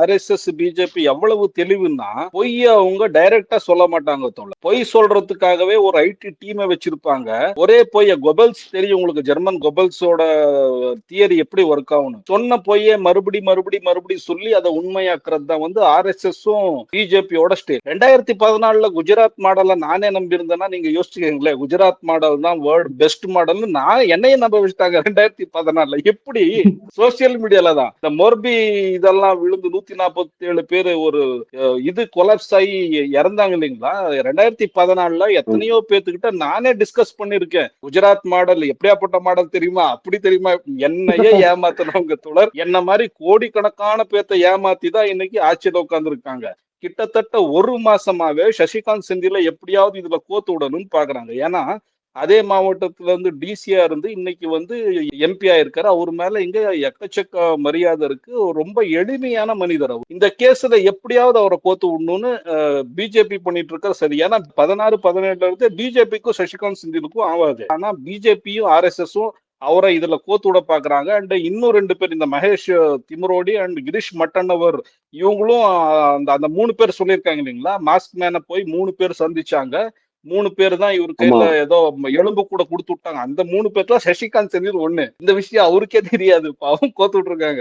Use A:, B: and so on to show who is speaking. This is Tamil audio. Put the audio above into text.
A: ஆர்எஸ்எஸ் பிஜேபி எவ்வளவு தெளிவுன்னா பொய்ய அவங்க டைரக்டா சொல்ல மாட்டாங்க தோல பொய் சொல்றதுக்காகவே ஒரு ஐடி டீமை வச்சிருப்பாங்க. ஒரே பொய்ய கொபல்ஸ் தெரியும் உங்களுக்கு ஜெர்மன் கொபல்ஸோட தியரி எப்படி ஒர்க் ஆகணும் சொன்ன பொய்ய மறுபடி மறுபடி மறுபடி சொல்லி அதை உண்மையாக்குறது தான் வந்து ஆர்எஸ்எஸும் பிஜேபியோட ஸ்டேட் ரெண்டாயிரத்தி பதினாலுல குஜராத் மாடல நானே நம்பி இருந்தேன்னா நீங்க யோசிச்சுக்கீங்களேன் குஜராத் மாடல் தான் வேர்ல்டு பெஸ்ட் மாடல் நான் என்னையும் நம்ப வச்சுட்டாங்க ரெண்டாயிரத்தி பதினாலுல. எப்படி? சோசியல் மீடியால தான். இந்த மொர்பி இதெல்லாம் விழுந்து நூத்தி நாற்பத்தி ஏழு பேர் ஒரு இது கொலாப்ஸ் ஆகி இறந்தாங்க இல்லைங்களா? ரெண்டாயிரத்தி பதினாலுல எத்தனையோ பேத்துக்கிட்ட நானே டிஸ்கஸ் பண்ணிருக்கேன் குஜராத் மாடல் எப்படியாப்பட்ட மாடல் தெரியுமா? அப்படி தெரியுமா? என்னையே ஏமாத்தினவங்க தொடர் என்ன மாதிரி கோடிக்கணக்கான பேத்தை ஏமாத்தி தான் இன்னைக்கு ஆட்சியில உட்கார்ந்துருக்காங்க. கிட்டத்தட்ட ஒரு மாசமாவே சசிகாந்த் செந்தில எப்படியாவது இதுல கோத்து விடணும்னு பாக்குறாங்க. ஏன்னா அதே மாவட்டத்துல இருந்து டிசியா இருந்து இன்னைக்கு வந்து எம்பியா இருக்காரு. அவர் மேல இங்க எக்கச்சக்க மரியாதை இருக்கு. ரொம்ப எளிமையான மனிதர் அவர். இந்த கேஸ்ல எப்படியாவது அவரை கோத்து விடணும்னு பிஜேபி பண்ணிட்டு இருக்க சரி ஏன்னா பதினாறு பதினேழுல இருந்து பிஜேபிக்கும் சசிகாந்த் செந்திலுக்கும் ஆகாது ஆனா பிஜேபியும் ஆர்எஸ்எஸும் அவரை இதுல கோத்து விட பாக்குறாங்க. அண்ட் இன்னும் ரெண்டு பேர் இந்த மகேஷ் திமுரோடி அண்ட் கிரீஷ் மட்டன்னவர் இவங்களும் அந்த அந்த மூணு பேர் சொல்லியிருக்காங்க இல்லைங்களா? மாஸ்க் மேன போய் மூணு பேர் சந்திச்சாங்க. மூணு பேர் தான் இவர் கையில ஏதோ எலும்பு கூட கொடுத்து விட்டாங்க. அந்த மூணு பேர்ல சசிகாந்த் செந்தில் ஒண்ணு. இந்த விஷயம் அவருக்கே தெரியாது. பாவம் கோத்து விட்டுருக்காங்க.